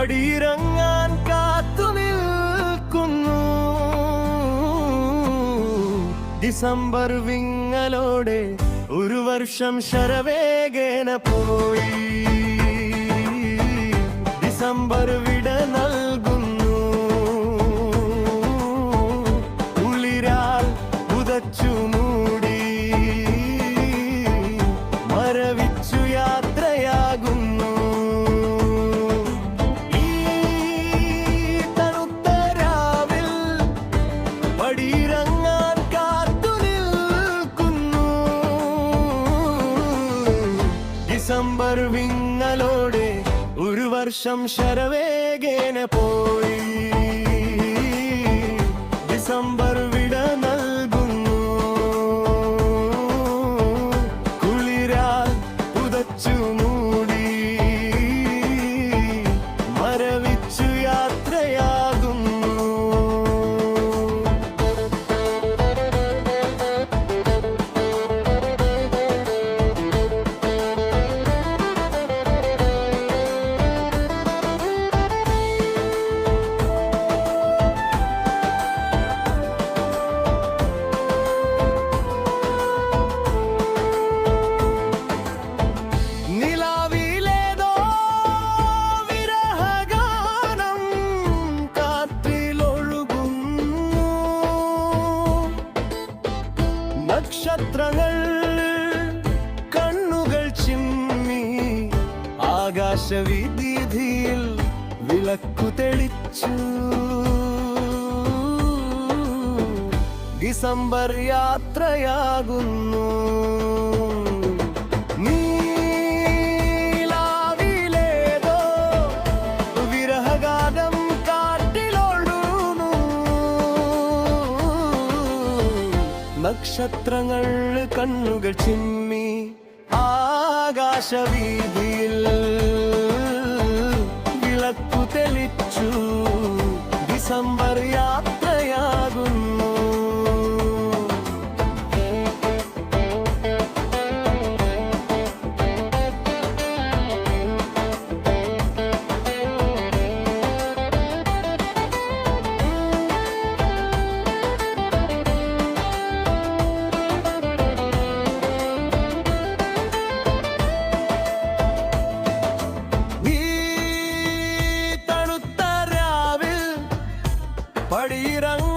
പടിയിറങ്ങാൻ കാത്തു നിൽക്കുന്നു. ഡിസംബർ വിങ്ങലോടെ ഒരു വർഷം ശരവേഗേന പോയി. ഡിസംബർ ഡിസംബർ വിങ്ങലോടെ ഒരു വർഷം ശരവേഗേന പോയി. ഡിസംബർ നക്ഷത്രങ്ങൾ കണ്ണുകൾ ചിമ്മി ആകാശവിധിയിൽ വിളക്കു തെളിച്ചു. ഡിസംബർ യാത്രയാകുന്നു നക്ഷത്രങ്ങൾ കണ്ണുകൾ ചിമ്മി ആകാശവീതിയിൽ വിളക്കു തെളിച്ചു. December rang